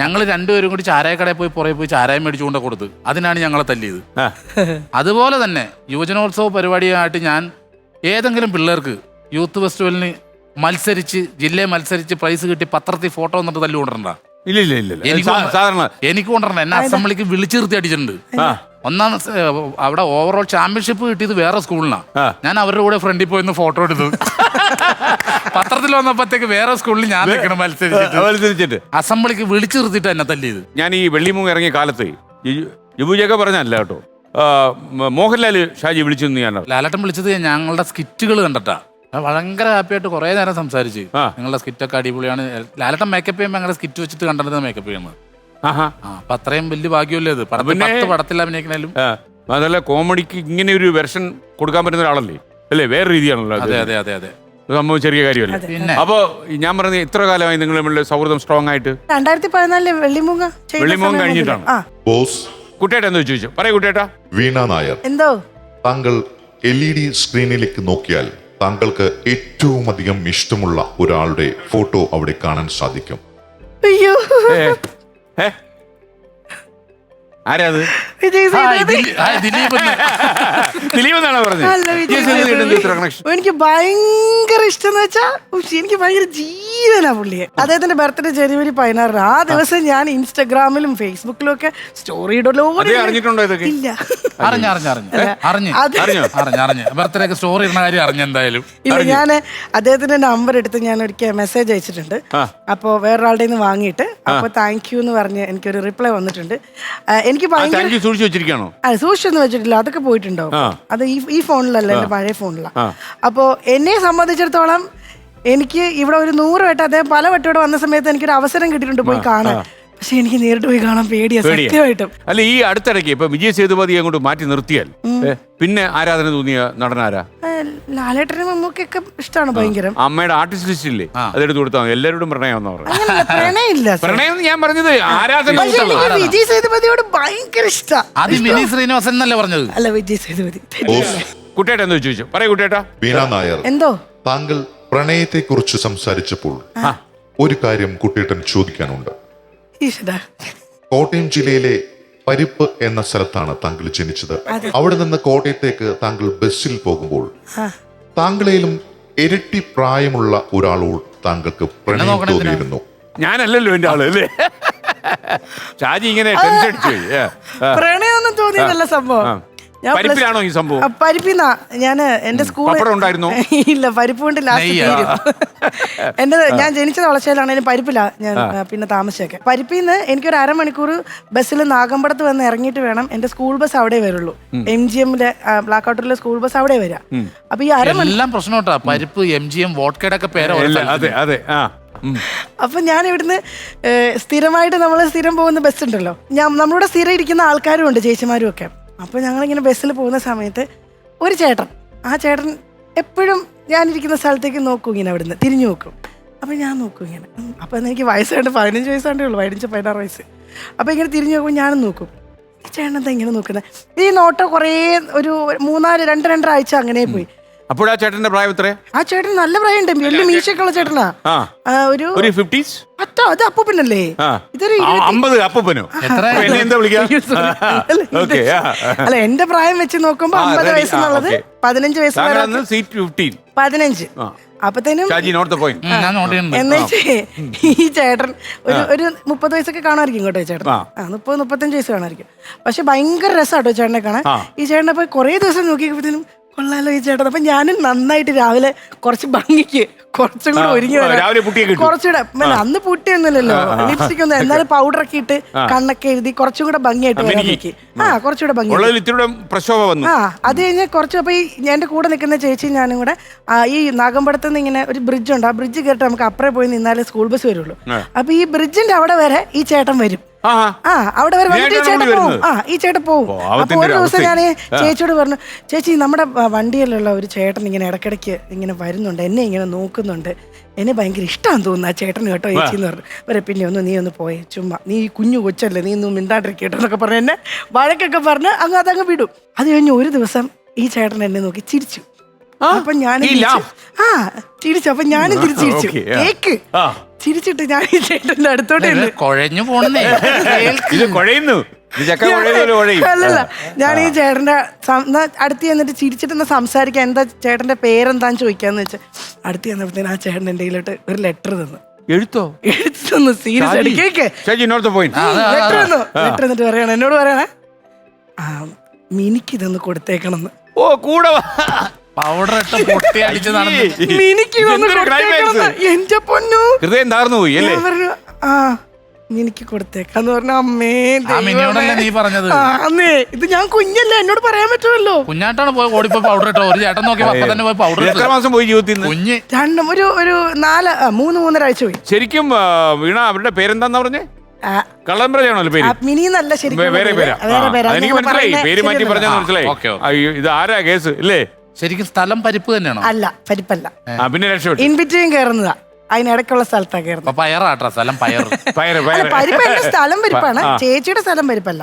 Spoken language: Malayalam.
ഞങ്ങൾ രണ്ടുപേരും കൂടി ചാരായക്കടയിൽ പോയി പുറകെ പോയി ചാരായം മേടിച്ചുകൊണ്ട് കൊടുത്ത് അതിനാണ് ഞങ്ങളെ തല്ലിയത്. അതുപോലെ തന്നെ യുവജനോത്സവ പരിപാടിയായിട്ട് ഞാൻ ഏതെങ്കിലും പിള്ളേർക്ക് യൂത്ത് ഫെസ്റ്റിവലിന് മത്സരിച്ച് ജില്ലയെ മത്സരിച്ച് പ്രൈസ് കിട്ടി പത്രത്തിൽ ഫോട്ടോ എന്നിട്ട് തല്ലു കൊണ്ടിട്ടുണ്ട ഇല്ല ഇല്ല എനിക്ക് സാ- സാധാരണ എനിക്ക് കൊണ്ടിട്ടുണ്ട് എന്നെ അസംബ്ലിക്ക് വിളിച്ചു നിർത്തി അടിച്ചിട്ടുണ്ട്. ഒന്നാം അവിടെ ഓവറോൾ ചാമ്പ്യൻഷിപ്പ് കിട്ടിയത് വേറെ സ്കൂളിനാണ് ഞാൻ അവരുടെ കൂടെ ഫ്രണ്ടിൽ പോയി ഫോട്ടോ എടുത്തു. പത്രത്തിൽ വന്നപ്പോഴത്തേക്ക് വേറെ സ്കൂളിൽ ഞാൻ നിൽക്കണം മത്സരിച്ചിട്ട്. അസംബ്ലിക്ക് വിളിച്ചു നിർത്തിയിട്ട് എന്നെ തല്ലിയത്. ഞാൻ ഈ വെള്ളിമൂങ്ങ് ഇറങ്ങിയ കാലത്ത് യുബുജൊക്കെ പറഞ്ഞല്ല കേട്ടോ. മോഹൻലാൽ മോഹൻലാൽ ഷാജി വിളിച്ചു ഞാൻ അറിഞ്ഞു. വിളിച്ചത് ഞങ്ങളുടെ സ്കിറ്റുകൾ കണ്ടിട്ടാ. ഭയങ്കര ഹാപ്പി ആയിട്ട് കുറെ നേരം സംസാരിച്ച്. നിങ്ങളുടെ സ്കിറ്റൊക്കെ അടിപൊളിയാണ്. ലാലേട്ടൻ മേക്കപ്പ് ചെയ്യുമ്പോൾ ഞങ്ങളുടെ സ്കിറ്റ് വെച്ചിട്ട് കണ്ടിരുന്ന മേക്കപ്പ് ചെയ്യുന്നത്. അപ്പൊ അത്രയും വലിയ ഭാഗ്യമല്ലേ ഇത്? പിന്നെ- പത്ത് പടത്തിൽ അഭിനയിക്കണേലും. അതല്ല കോമഡിക്ക് ഇങ്ങനെ ഒരു വെർഷൻ കൊടുക്കാൻ പറ്റുന്ന ഒരാളല്ലേ? അല്ലേ? വേറെ രീതിയാണല്ലോ അതെ അതെ അതെ അതെ. സംഭവം ചെറിയ കാര്യമല്ല? അപ്പൊ ഞാൻ പറഞ്ഞ ഇത്ര കാലമായി നിങ്ങൾ തമ്മിലുള്ള സൗഹൃദം സ്ട്രോങ് ആയിട്ട്? രണ്ടായിരത്തി പതിനാലിൽ വെള്ളിമൂങ്ങ വെള്ളിമൂങ്ങ കഴിഞ്ഞിട്ടാണ്. ബോസ്. കുട്ടേട്ട എന്ന് ചോദിച്ചു? പറയൂ കുട്ടേട്ടാ വീണ നായർ. എന്തോ? താങ്കൾ എൽ ഇ ഡി സ്ക്രീനിലേക്ക് നോക്കിയാൽ താങ്കൾക്ക് ഏറ്റവും അധികം ഇഷ്ടമുള്ള ഒരാളുടെ ഫോട്ടോ അവിടെ കാണാൻ സാധിക്കും. അയ്യോ. ആരാത് ദിലീപ് ദിലീപ് എന്നാണോ പറഞ്ഞത്? എനിക്ക് ഭയങ്കര ഇഷ്ടം എന്ന് വെച്ചാ ഉഷ്, എനിക്ക് ഭയങ്കര ജീവനാ പുള്ളിയെ അദ്ദേഹത്തിന്റെ ബർത്ത്ഡേ ജനുവരി പതിനാറിന്. ആ ദിവസം ഞാൻ ഇൻസ്റ്റാഗ്രാമിലും ഫേസ്ബുക്കിലും ഒക്കെ സ്റ്റോറി ഇടലോ. ഇല്ല. സ്റ്റോറി ഇടുന്ന കാര്യം അറിഞ്ഞ് എന്തായാലും. ഇല്ല ഞാൻ അദ്ദേഹത്തിന്റെ നമ്പർ എടുത്ത് ഞാൻ ഒരിക്കൽ മെസ്സേജ് അയച്ചിട്ടുണ്ട്. അപ്പൊ അപ്പോൾ വേറൊരാളുടെ നിന്ന് വാങ്ങിയിട്ട് അപ്പോൾ താങ്ക് യു എന്ന് പറഞ്ഞ് എനിക്കൊരു റിപ്ലൈ വന്നിട്ടുണ്ട്. എനിക്ക് ഭയങ്കര സൂക്ഷിച്ചു വെച്ചിരിക്കാണോ സൂക്ഷിച്ചൊന്നും വെച്ചിട്ടില്ല. അതൊക്കെ പോയിട്ടുണ്ടോ അത് ഈ ഈ ഫോണിലല്ല എന്റെ പഴയ ഫോണിലാണ് അപ്പോൾ എന്നെ സംബന്ധിച്ചിടത്തോളം എനിക്ക് ഇവിടെ ഒരു നൂറ് വട്ടം അദ്ദേഹം പല വട്ടം ഇവിടെ വന്ന സമയത്ത് എനിക്കൊരു അവസരം കിട്ടിയിട്ടുണ്ട് പോയി കാണാൻ. പക്ഷെ എനിക്ക് നേരിട്ട് പോയി കാണാൻ പേടിയാ? സത്യമായിട്ടും. അല്ല ഈ അടുത്തിടയ്ക്ക് ഇപ്പൊ വിജയ് സേതുപതി അങ്ങോട്ട് മാറ്റി നിർത്തിയാൽ പിന്നെ ആരാധന തോന്നിയ നടനാരാ ലാലേട്ടനും മമ്മൂക്കൊക്കെ ഇഷ്ടമാണ് ഭയങ്കരം. അമ്മയുടെ ആർട്ടിസ്റ്റ് ലിസ്റ്റ് ഇല്ലേ? അതെടുത്ത് കൊടുത്താൽ എല്ലാരോടും എല്ലാവരോടും പ്രണയം പ്രണയമില്ല പ്രണയം എന്ന് ഞാൻ പറഞ്ഞത് ആരാധന. വിജയ് സേതുപതിയോട് ഭയങ്കര ഇഷ്ടാ. ആദ്യം മിനി ശ്രീനിവാസൻ എന്നല്ലേ പറഞ്ഞത്? അല്ല വിജയ് സേതുപതി. കുട്ടേട്ട എന്ന് ചോദിച്ചു? പറയൂ കുട്ടേട്ടാ വീണ നായർ. എന്തോ? താങ്കൾ പ്രണയത്തെക്കുറിച്ച് സംസാരിച്ചപ്പോൾ ഒരു കാര്യം കുട്ടിയേട്ടൻ ചോദിക്കാനുണ്ട്. ഈശ്വരാ. കോട്ടയം ജില്ലയിലെ പരിപ്പ് എന്ന സ്ഥലത്താണ് താങ്കൾ ജനിച്ചത്. അവിടെ നിന്ന് കോട്ടയത്തേക്ക് താങ്കൾ ബസ്സിൽ പോകുമ്പോൾ താങ്കളേലും ഇരട്ടി പ്രായമുള്ള ഒരാളോട് താങ്കൾക്ക് പ്രണയം നോക്കണം എന്തിനാ? തോന്നിയിരുന്നു. ഞാനല്ലല്ലോ എന്റെ ആൾ അല്ലേ? ഷാജി ഇങ്ങനെ ടെൻഷൻ അടിച്ചു പോയി. ഏ, ആ. പ്രണയമൊന്നും തോന്നിയതല്ല സംഭവം. പരിപ്പിലാണോ ഈ സംഭവം? പരിപ്പിന്നാ. ഞാൻ എന്റെ സ്കൂളിൽ ഇല്ല പരിപ്പ് കൊണ്ട് ലാസ്റ്റ്? തീരും എന്റെ ഞാൻ ജനിച്ചത് വളച്ചയിലാണെങ്കിലും പരിപ്പില്ല ഞാൻ പിന്നെ താമസിച്ചൊക്കെ. പരിപ്പിൽ നിന്ന് എനിക്കൊരു അരമണിക്കൂർ ബസ്സിൽ നാഗമ്പടത്ത് വന്ന് ഇറങ്ങിയിട്ട് വേണം. എന്റെ സ്കൂൾ ബസ് അവിടെ വരുള്ളൂ. എം ജി എമ്മിലെ ബ്ലാക്ക് ഔട്ടിലെ സ്കൂൾ ബസ് അവിടെ വരാം. അപ്പൊ ഈ അരമണിക്കൂർ എല്ലാം പ്രശ്നം പരിപ്പ് എം ജി എം പേര് സ്ഥലത്തിന്. അതെ അതെ ആ. അപ്പൊ ഞാൻ ഇവിടുന്ന് സ്ഥിരമായിട്ട് നമ്മൾ സ്ഥിരം പോകുന്ന ബസ് ഉണ്ടല്ലോ ഞാൻ നമ്മളുടെ സ്ഥിരം ഇരിക്കുന്ന ആൾക്കാരും ഉണ്ട് ചേച്ചിമാരും ഒക്കെ അപ്പൊ ഞങ്ങളിങ്ങനെ ബസ്സിൽ പോകുന്ന സമയത്ത് ഒരു ചേട്ടൻ ആ ചേട്ടൻ എപ്പോഴും ഞാനിരിക്കുന്ന സ്ഥലത്തേക്ക് നോക്കും ഇങ്ങനെ അവിടുന്ന് തിരിഞ്ഞു നോക്കും. അപ്പൊ ഞാൻ നോക്കും ഇങ്ങനെ. അപ്പോൾ അപ്പൊ എനിക്ക് വയസ്സായിട്ട് പതിനഞ്ച് വയസ്സാണ്ടേ ഉള്ളൂ പതിനഞ്ച് പതിനാറ് വയസ്സ്. അപ്പൊ ഇങ്ങനെ തിരിഞ്ഞു നോക്കും ഞാനും നോക്കും. ചേട്ടൻ എന്താ ഇങ്ങനെ നോക്കുന്നത് ഈ നോട്ടോ കുറേ ഒരു മൂന്നാൽ രണ്ട് രണ്ടര ആഴ്ച അങ്ങനെ പോയി. അപ്പോഴാ ചേട്ടന്റെ പ്രായം എത്ര ആ ചേട്ടൻ നല്ല പ്രായമുണ്ട്. വലിയ മീശയൊക്കെ ഉള്ള ചേട്ടനാ. ആ. ആ, ഒരു ഒരു ഫിഫ്റ്റീസ് അത്തോ അത് അപ്പൂപ്പനല്ലേ? ആ. ഇതൊരു ആ, അമ്പത് എത്ര? എന്നെ എന്താ വിളിക്കാൻ അല്ല, ഇത് ഓക്കെ അല്ല എന്റെ പ്രായം വെച്ച് നോക്കുമ്പോ ആ, അമ്പത് ready. വയസ്സെന്നുള്ളത് ആ, okay. പതിനഞ്ച് താങ്കളന്ന് സീറ്റ് ഫിഫ്റ്റീൻ പതിനഞ്ച്. ആ. അപ്പത്തേനും ഷാജി നോട്ട് ദ പോയിന്റ് ഉം, ഞാൻ നോട്ട് ചെയ്യുന്നുണ്ട് എന്നുവെച്ചേ ഈ ചേട്ടൻ ഒരു ഒരു മുപ്പത് വയസ്സൊക്കെ കാണുമായിരിക്കും കേട്ടോ ഈ ചേട്ടൻ. ആ. ആ മുപ്പത് മുപ്പത്തഞ്ച് വയസ്സ് കാണുമായിരിക്കും. പക്ഷെ ഭയങ്കര രസമാട്ടോ ചേട്ടനെ കാണാൻ. ആ. ഈ ചേട്ടനെ പോയി കുറേ ദിവസം നോക്കിയപ്പോഴത്തേനും കൊള്ളാലോ ഈ ചേട്ടൻ. അപ്പൊ ഞാനും നന്നായിട്ട് രാവിലെ കുറച്ച് ഭംഗിക്ക് കുറച്ചും കൂടെ ഒരുങ്ങി വരാം. രാവിലെ പുട്ടിയൊക്കെ ഇട്ടു. കുറച്ചുകൂടെ അന്ന് പൂട്ടിയൊന്നുമില്ലല്ലോ. ലിപ്സ്റ്റിക് ഒന്നും എന്നാലും പൗഡർ ഒക്കെ ഇട്ട് കണ്ണൊക്കെ എഴുതി കുറച്ചും കൂടെ ഭംഗിയായിട്ട് വരാൻ മിനുക്കി. നോക്കി. ആ. കുറച്ചുകൂടെ ഭംഗി ഉള്ളതിൽ പ്രക്ഷോഭം വന്നു. ആ അത് കഴിഞ്ഞ് കുറച്ച് അപ്പൊ ഈ എന്റെ കൂടെ നിൽക്കുന്ന ചേച്ചി ഞാനും കൂടെ ആ, ഈ നാഗമ്പടത്ത് നിന്ന് ഇങ്ങനെ ഒരു ബ്രിഡ്ജ് ഉണ്ട്. ആ ബ്രിഡ്ജ് കയറിട്ട് നമുക്ക് അപ്പുറം പോയി നിന്നാലേ സ്കൂൾ ബസ് വരുള്ളൂ. ആ. അപ്പൊ ഈ ബ്രിഡ്ജിന്റെ അവിടെ വരെ ഈ ചേട്ടൻ വരും. ആ അവിടെ വരെ വന്നിട്ട് ഈ ചേട്ടൻ പോവും. ആ ഈ ചേട്ടൻ പോവും. അപ്പൊ ഒരു ദിവസം ഞാൻ ചേച്ചിയോട് പറഞ്ഞു ചേച്ചി നമ്മുടെ വണ്ടിയിലുള്ള ഒരു ചേട്ടൻ ഇങ്ങനെ ഇടക്കിടക്ക് ഇങ്ങനെ വരുന്നുണ്ട് എന്നെ ഇങ്ങനെ നോക്കുന്നുണ്ട്. എന്നെ ഭയങ്കര ഇഷ്ടമാണെന്ന് തോന്നുന്നു ആ ചേട്ടന് കേട്ടോ ചേച്ചി എന്ന് പറഞ്ഞു. വരെ പിന്നെ ഒന്ന് നീ ഒന്ന് പോയേ ചുമ്മാ. നീ കുഞ്ഞു കൊച്ചല്ലേ നീ ഒന്നും മിണ്ടാണ്ടിരിക്കട്ടോ എന്നൊക്കെ പറഞ്ഞു എന്നെ വഴക്കൊക്കെ പറഞ്ഞ് അങ്ങ് അതങ്ങ് വിടും. അത് കഴിഞ്ഞ് ഒരു ദിവസം ഈ ചേട്ടൻ എന്നെ നോക്കി ചിരിച്ചു. അപ്പൊ ഞാൻ ആ ചിരിച്ചു. അപ്പൊ ഞാനും തിരിച്ചു കേക്ക്. ചിരിച്ചിട്ട് ഞാൻ ഈ ചേട്ടന്റെ അടുത്തോട്ട് ഇത് ചെന്ന് കുഴഞ്ഞു പോണെന്നേ. ഇത് കുഴയുന്നു. ഇത് ചക്ക കുഴയുന്നല്ലോ കുഴയും. അല്ലല്ല ഞാൻ ഈ ചേട്ടന്റെ സം- എന്നാ അടുത്ത് ചെന്നിട്ട് ചിരിച്ചിട്ട് സംസാരിക്കാൻ എന്താ ചേട്ടന്റെ പേരെന്താന്ന് ചോദിക്കാന്ന് വെച്ച് അടുത്ത് ചെന്നപ്പോഴത്തേന് ആ ചേട്ടൻ എന്റെ കയ്യിലോട്ട് ഒരു ലെറ്റർ തന്നു. എഴുത്തോ? എഴുതി തന്നു serious Shaji north point letter തന്നു. ലെറ്റർ എന്നിട്ട് പറയണ എന്നോട് പറയണേ ആ മിനിക്ക് ഇതൊന്ന് കൊടുത്തേക്കണം ഓ കൂടെ വാ. പൗഡർ ഇട്ട് പൊട്ടി അടിച്ച് നടന്നു. ഇതെന്തൊരു കൊടുത്തേക്കണം climax. എന്റെ പൊന്നു. ഹൃദയം താർന്നു പോയി അല്ലേ ഞാൻ പറഞ്ഞു ആ മിനിക്ക് കൊടുത്തേക്കാന്ന് പറഞ്ഞ അമ്മേ ആ മിനിയോടല്ലേ നീ പറഞ്ഞത്? ആ അമ്മേ ഇത് ഞാൻ കുഞ്ഞല്ലേ എന്നോട് പറയാൻ പറ്റുമല്ലോ. കുഞ്ഞാട്ടാണ് പോയി ഓടിപ്പോ പൗഡർ ഇട്ടോ. ഒരു ചേട്ടൻ നോക്കി അപ്പൊ തന്നെ പോയി പൗഡർ എത്ര മാസം പോയി ജീവിതത്തിൽ നിന്ന് കുഞ്ഞ്. രണ്ടും ഒരു ഒരു നാല് ആ, മൂന്ന് മൂന്നര ആഴ്ച പോയി. ശരിക്കും ആ, വീണ അവരുടെ പേരെന്താന്ന് പറഞ്ഞേ? ആ, കള്ളംബ്രജാണല്ലോ പേര്. ആ, മിനി എന്നല്ല ശരിക്കും വേ- വേറെ പേരാ. വേറെ ആ, പേരാ. അതെനിക്ക് നിങ്ങൾ മനസ്സിലായി. പറയുന്നെ പേര് മാറ്റി. പറഞ്ഞാൽ മനസ്സിലായി. Okay, okay. അയ്യോ, ഇത് ആരാ കേസ്? ഇല്ലേ? ശരിക്കും സ്ഥലം പരിപ്പ് തന്നെയാണോ? അല്ല പരിപ്പല്ല. ആ പിന്നെ രക്ഷപ്പെട്ടു. ഇൻ ബിറ്റ്വീൻ കയറുന്നതാ അതിനിടയ്ക്കുള്ള സ്ഥലത്താ കയറുന്നത് അപ്പൊ പയറാട്ടാ സ്ഥലം പയർ പയറ് അല്ല, പയറ് പരിപ്പ് എന്റെ സ്ഥലം പരിപ്പാണ്. ചേച്ചിയുടെ സ്ഥലം പരിപ്പല്ല.